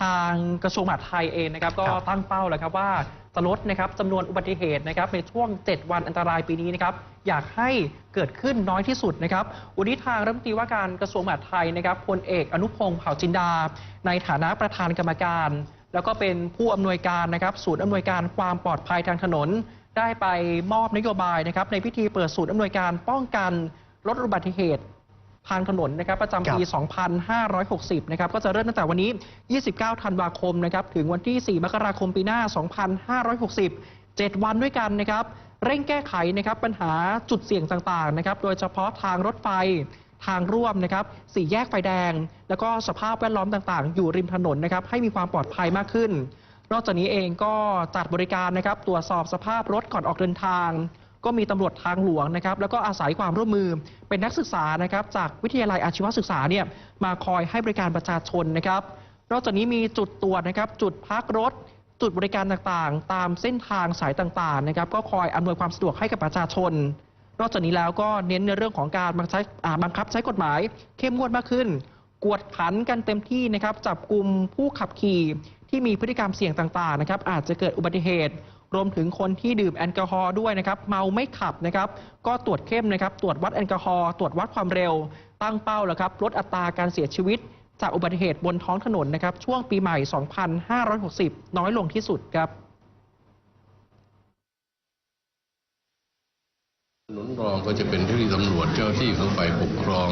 ทางกระทรวงมหาดไทยเองนะครับก็ครับ ตั้งเป้าแล้วครับว่าจะลดนะครับจำนวนอุบัติเหตุนะครับในช่วง 7 วันอันตรายปีนี้นะครับอยากให้เกิดขึ้นน้อยที่สุดนะครับวันนี้ทางรัฐมนตรีว่าการกระทรวงมหาดไทยนะครับพลเอกอนุพงศ์เผ่าจินดา ในฐานะประธานกรรมการ แล้วก็เป็นผู้อำนวยการนะครับศูนย์อำนวยการความปลอดภัยทางถนน ได้ไปมอบนโยบายนะครับในพิธีเปิดศูนย์อำนวยการป้องกัน ลดอุบัติเหตุ ทางถนนนะครับประจำปี 2560 นะครับก็จะเริ่มตั้งแต่วันนี้ 29 ธันวาคมนะครับถึงวันที่ 4 มกราคมปีหน้า 2560 7 วันด้วยกันนะครับเร่งแก้ไขนะครับปัญหาจุดเสี่ยงต่างๆนะครับโดยเฉพาะทางรถไฟทางร่วมนะครับสี่แยกไฟแดง แล้วก็สภาพแวดล้อมต่างๆ อยู่ริมถนนนะครับให้มีความปลอดภัยมากขึ้น นอกจากนี้เองก็จัดบริการนะครับตรวจสอบสภาพรถก่อนออกเดินทาง ก็มีตำรวจทางหลวงนะครับแล้วก็อาศัยความร่วมมือเป็นนักศึกษานะครับจากวิทยาลัยอาชีวศึกษาเนี่ยมาคอยให้บริการประชาชนนะครับ นอกจากนี้มีจุดตรวจนะครับจุดพักรถ จุดบริการต่างๆ ตามเส้นทางสายต่างๆนะครับก็คอยอำนวยความสะดวกให้กับประชาชน นอกจากนี้แล้วก็เน้นในเรื่องของการบังคับอ่าบังคับใช้กฎหมาย เข้มงวดมากขึ้น กวดขันกันเต็มที่นะครับจับกลุ่มผู้ขับขี่ที่มีพฤติกรรมเสี่ยงต่างๆนะครับอาจจะเกิดอุบัติเหตุ รวมถึงคนที่ดื่มแอลกอฮอล์ด้วยนะครับ เมาไม่ขับนะครับ ก็ตรวจเข้มนะครับ ตรวจวัดแอลกอฮอล์ ตรวจวัดความเร็ว ตั้งเป้าแล้วครับ ลดอัตราการเสียชีวิต จากอุบัติเหตุบนท้องถนนนะครับ ช่วงปีใหม่ 2560 น้อยลงที่สุดครับถนนรองก็จะเป็นที่ตำรวจเจ้าที่ของฝ่ายปกครอง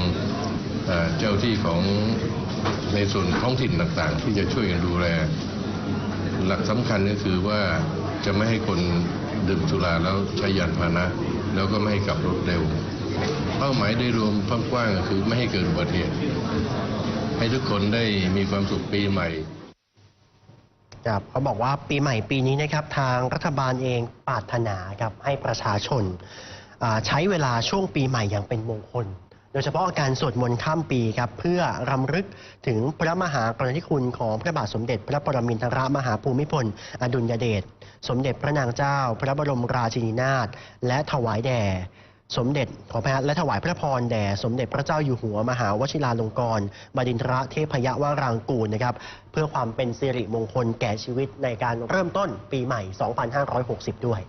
เอ่อเจ้าที่ของในส่วนท้องถิ่นต่างๆ ที่จะช่วยกันดูแล หลักสำคัญก็คือว่า จะไม่ให้คนดื่มสุราแล้วใช้ยานพาหนะ แล้วก็ไม่ให้ขับรถเร็ว เป้าหมายโดยรวมกว้างๆก็คือไม่ให้เกิดอุบัติเหตุให้ทุกคนได้มีความสุขปีใหม่ครับเขาบอกว่าปีใหม่ปีนี้นะครับทางรัฐบาลเองปรารถนาครับให้ประชาชนใช้เวลาช่วงปีใหม่อย่างเป็นมงคล โดยเฉพาะการสวดมนต์ข้ามปีครับเพื่อรำลึกถึงพระมหากรุณาธิคุณของพระบาทสมเด็จ พระปรมินทรมหาภูมิพล อดุลยเดชสมเด็จพระนางเจ้า พระบรมราชินีนาถและถวายแด่สมเด็จขอพระและถวายพระพรแด่สมเด็จพระเจ้าอยู่หัวมหาวชิราลงกรณบดินทรเทพยวรางกูลนะครับ เพื่อความเป็นสิริมงคลแก่ชีวิตในการเริ่มต้นปีใหม่ 2560 ด้วย